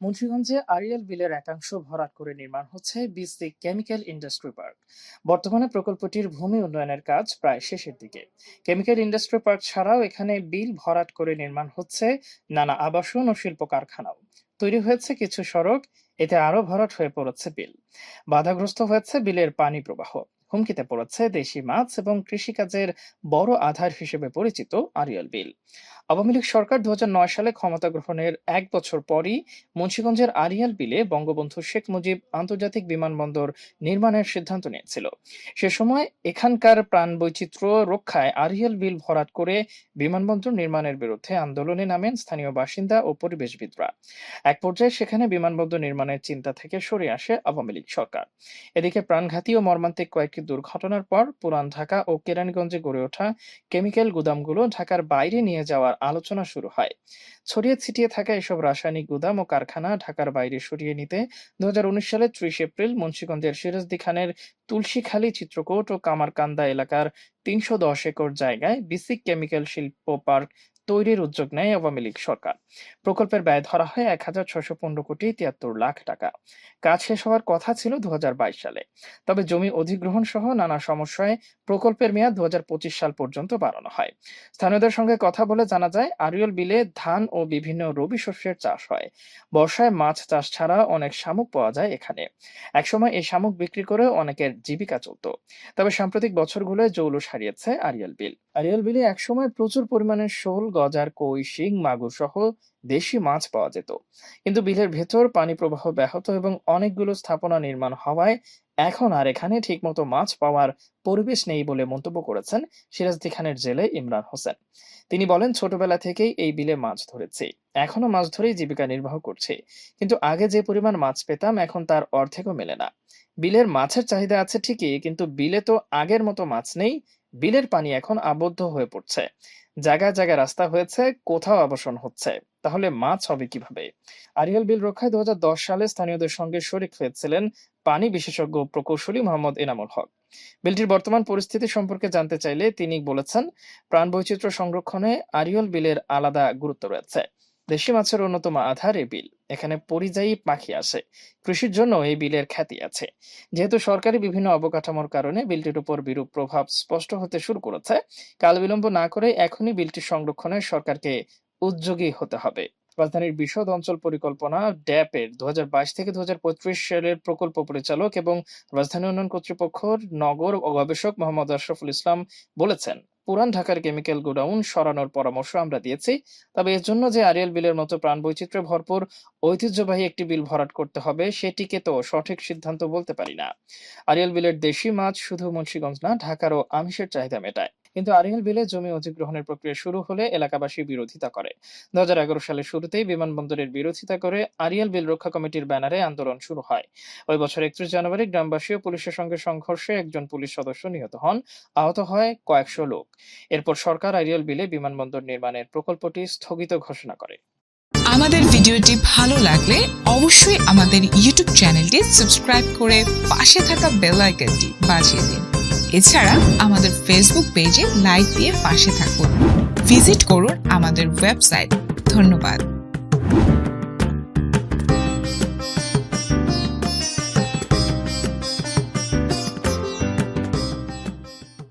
মুন্সিগঞ্জে Arial বিলের একাংশ ভরাট করে নির্মাণ হচ্ছে বিসি কেমিক্যাল ইন্ডাস্ট্রি পার্ক। বর্তমানে প্রকল্পটির ভূমি উন্নয়নের কাজ প্রায় শেষের দিকে। কেমিক্যাল ইন্ডাস্ট্রি পার্ক ছাড়াও এখানে বিল ভরাট করে নির্মাণ হচ্ছে নানা আবাসন ও শিল্প কারখানাও। তৈরি হয়েছে কিছু সড়ক, এতে আরও ভরাট হয়ে পড়েছে বিল। বাধাগ্রস্ত হয়েছে বিলের পানি প্রবাহ। হুমকিতে পড়েছে দেশি মাছ এবং কৃষিকাজের বড় আধার হিসেবে পরিচিত আরিয়াল বিল। আওয়ামী লীগ সরকার দু হাজার নয় সালে ক্ষমতা গ্রহণের এক বছর পরই মুন্সিগঞ্জের আরিয়াল বিলে বঙ্গবন্ধু শেখ মুজিব আন্তর্জাতিক বিমানবন্দর নির্মাণের সিদ্ধান্ত নিয়েছিল। সে সময় এখানকার প্রাণ বৈচিত্র্য রক্ষায় আরিয়াল বিল ভরাট করে বিমানবন্দর নির্মাণের বিরুদ্ধে আন্দোলনে নামেন স্থানীয় বাসিন্দা ও পরিবেশবিদরা। এক পর্যায়ে সেখানে বিমানবন্দর নির্মাণের চিন্তা থেকে সরে আসে আওয়ামী লীগ সরকার। এদিকে প্রাণঘাতী ও মর্মান্তিক কয়েকটি দুর্ঘটনার পর পুরান ঢাকা ও কেরানীগঞ্জে গড়ে ওঠা কেমিক্যাল গুদামগুলো ঢাকার বাইরে নিয়ে যাওয়ার আলোচনা শুরু হয়। ছড়িয়ে ছিটিয়ে থাকা এসব রাসায়নিক গুদাম ও কারখানা ঢাকার বাইরে সরিয়ে নিতে দু হাজার উনিশ সালের ত্রিশ এপ্রিল মুন্সীগঞ্জের সিরাজদি খানের তুলসীখালী চিত্রকোট ও কামারকান্দা এলাকার তিনশো দশ একর জায়গায় বিসিক কেমিক্যাল শিল্প পার্ক তৈরির উদ্যোগ নেয় আওয়ামী লীগ সরকার। প্রকল্পের ব্যয় ধরা হয় এক হাজার ছশো পনেরো কোটি তিয়াত্তর লাখ টাকা। কাজ শেষ হওয়ার কথা ছিল দু হাজার বাইশ সালে। তবে জমি অধিগ্রহণ সহ নানা সমস্যায় প্রকল্পের মেয়াদ দু সাল পর্যন্ত বাড়ানো হয়। স্থানীয়দের সঙ্গে কথা বলে জানা যায় আরিয়ল বিলে ধান ও বিভিন্ন রবি শস্যের চাষ হয়। বর্ষায় মাছ চাষ ছাড়া অনেক শামুক পাওয়া যায় এখানে। একসময় এই শামুক বিক্রি করে অনেকের জীবিকা চলত। তবে সাম্প্রতিক বছরগুলোয় জৌলুস হারিয়েছে আরিয়াল বিল। আরিয়াল বিলে একসময় প্রচুর পরিমাণে শোল গজার কই, শিং, মাগুর সহ দেশি মাছ পাওয়া যেত। কিন্তু বিলের ভেতর পানি প্রবাহ ব্যাহত এবং অনেকগুলো স্থাপনা নির্মাণ হওয়ায় এখন আর এখানে ঠিকমতো মাছ পাওয়ার পরিবেশ নেই বলে মন্তব্য করেছেন সিরাজদি খানের জেলে ইমরান হোসেন। তিনি বলেন, ছোটবেলা থেকেই এই বিলে মাছ ধরেছি। এখনও মাছ ধরেই জীবিকা নির্বাহ করছে। কিন্তু আগে যে পরিমাণ মাছ পেতাম, এখন তার অর্ধেকও মেলে না। বিলের মাছের চাহিদা আছে ঠিকই, কিন্তু বিলে তো আগের মতো মাছ নেই বিলের পানি এখন আবদ্ধ হয়ে পড়ছে। জায়গায় জায়গায় রাস্তা হয়েছে, কোথাও আবাসন হচ্ছে। তাহলে মাছ হবে কীভাবে? আরিয়াল বিল রক্ষায় দু হাজার দশ সালে স্থানীয়দের সঙ্গে শরিক হয়েছিলেন পানি বিশেষজ্ঞ প্রকৌশলী মোহাম্মদ এনামুল হক। বিলটির বর্তমান পরিস্থিতি সম্পর্কে জানতে চাইলে তিনি বলেছেন প্রাণ বৈচিত্র্য সংরক্ষণে আরিয়ল বিলের আলাদা গুরুত্ব রয়েছে। দেশি মাছের অন্যতম আধার এই বিল। এখানে পরিযায়ী পাখি আসে। কৃষির জন্য এই বিলের খ্যাতি আছে। যেহেতু সরকারি বিভিন্ন অবকাঠামোর কারণে বিলটির উপর বিরূপ প্রভাব স্পষ্ট হতে শুরু করেছে, কাল বিলম্ব না করে এখনই বিলটি সংরক্ষণে সরকারকে উদ্যোগী হতে হবে। রাজধানীর বিশদ অঞ্চল পরিকল্পনা, ড্যাপের দু হাজার বাইশ থেকে দুহাজার পঁয়ত্রিশ সালের প্রকল্প পরিচালক এবং রাজধানী উন্নয়ন কর্তৃপক্ষর নগর গবেষক মোহাম্মদ আশরাফুল ইসলাম বলেছেন। পুরান ঢাকার কেমিক্যাল গোডাউন সরানোর পরামর্শ আমরা দিয়েছি। তবে এর জন্য যে আরিয়াল বিলের মতো প্রাণ বৈচিত্র্যে ভরপুর, ঐতিহ্যবাহী একটি বিল ভরাট করতে হবে, সেটিকে তো সঠিক সিদ্ধান্ত বলতে পারি না। আরিয়াল বিলের দেশি মাছ শুধু মুন্সীগঞ্জ না, ঢাকারও আমিষের চাহিদা মেটায়। কিন্তু আরিয়াল বিলে জমি অধিগ্রহণের প্রক্রিয়া শুরু হলে এলাকাবাসী বিরোধিতা করে। দু সালের শুরুতেই বিমানবন্দরের বিরোধিতা করে আরিয়াল বিল রক্ষা কমিটির ব্যানারে আন্দোলন শুরু হয়। ওই বছর একত্রিশ জানুয়ারি গ্রামবাসী ও পুলিশের সঙ্গে সংঘর্ষে একজন পুলিশ সদস্য নিহত হন, আহত হয় কয়েকশো লোক। এরপর সরকার আরিয়াল বিলে বিমানবন্দর নির্মাণের প্রকল্পটি স্থগিত ঘোষণা করে। আমাদের ভিডিওটি ভালো লাগলে অবশ্যই আমাদের ইউটিউব চ্যানেলটি সাবস্ক্রাইব করে পাশে থাকা বেল আইকনটি বাজিয়ে দিন। এছাড়া আমাদের ফেসবুক পেজে লাইক দিয়ে পাশে থাকুন। ভিজিট করুন আমাদের ওয়েবসাইট ধন্যবাদ।